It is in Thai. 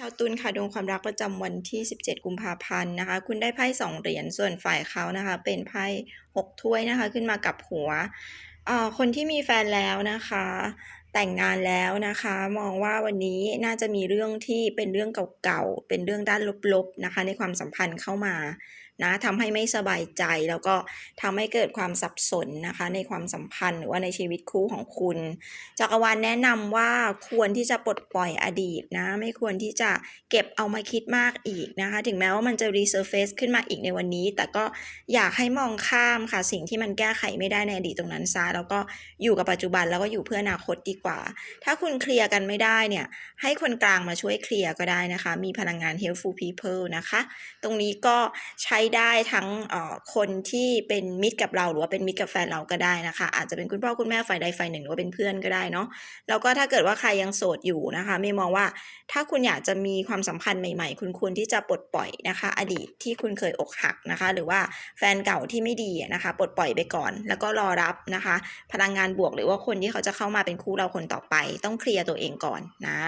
ชาวตุลค่ะดวงความรักประจำวันที่ 17 กุมภาพันธ์นะคะ คุณได้ไพ่สองเหรียญส่วนฝ่ายเขานะคะ เป็นไพ่หกถ้วยนะคะ ขึ้นมากับหัวอ่อคนที่มีแฟนแล้วนะคะ แต่งงานแล้วนะคะ มองว่าวันนี้น่าจะมีเรื่องที่เป็นเรื่องเก่าๆ เป็นเรื่องด้านลบๆนะคะ ในความสัมพันธ์เข้ามานะทำให้ไม่สบายใจแล้วก็ทำให้เกิดความสับสนนะคะ ในความสัมพันธ์หรือว่าในชีวิตคู่ของคุณจักรวาลแนะนำว่าควรที่จะปลดปล่อยอดีตนะ ไม่ควรที่จะเก็บเอามาคิดมากอีกนะคะ ถึงแม้ว่ามันจะ resurface ขึ้นมาอีกในวันนี้ แต่ก็อยากให้มองข้ามค่ะ สิ่งที่มันแก้ไขไม่ได้ในอดีตตรงนั้นซะแล้วก็อยู่กับปัจจุบันแล้วก็อยู่เพื่ออนาคตดีกว่า ถ้าคุณเคลียร์กันไม่ได้เนี่ย ให้คนกลางมาช่วยเคลียร์ก็ได้นะคะ มีพลังงาน helpful people นะคะ ตรงนี้ก็ใช้ได้ทั้งคนที่เป็นมิตรกับเราหรือว่าเป็นมิตรกับแฟนเราก็ได้นะคะ อาจจะเป็นคุณพ่อคุณแม่ฝ่ายใดฝ่ายหนึ่งหรือว่าเป็นเพื่อนก็ได้เนาะ แล้วก็ถ้าเกิดว่าใครยังโสดอยู่นะคะ ไม่มองว่าถ้าคุณอยากจะมีความสัมพันธ์ใหม่ๆ คุณควรที่จะปลดปล่อยนะคะ อดีตที่คุณเคยอกหักนะคะ หรือว่าแฟนเก่าที่ไม่ดีนะคะ ปลดปล่อยไปก่อน แล้วก็รอรับนะคะ พลังงานบวกหรือว่าคนที่เขาจะเข้ามาเป็นคู่เราคนต่อไป ต้องเคลียร์ตัวเองก่อนนะ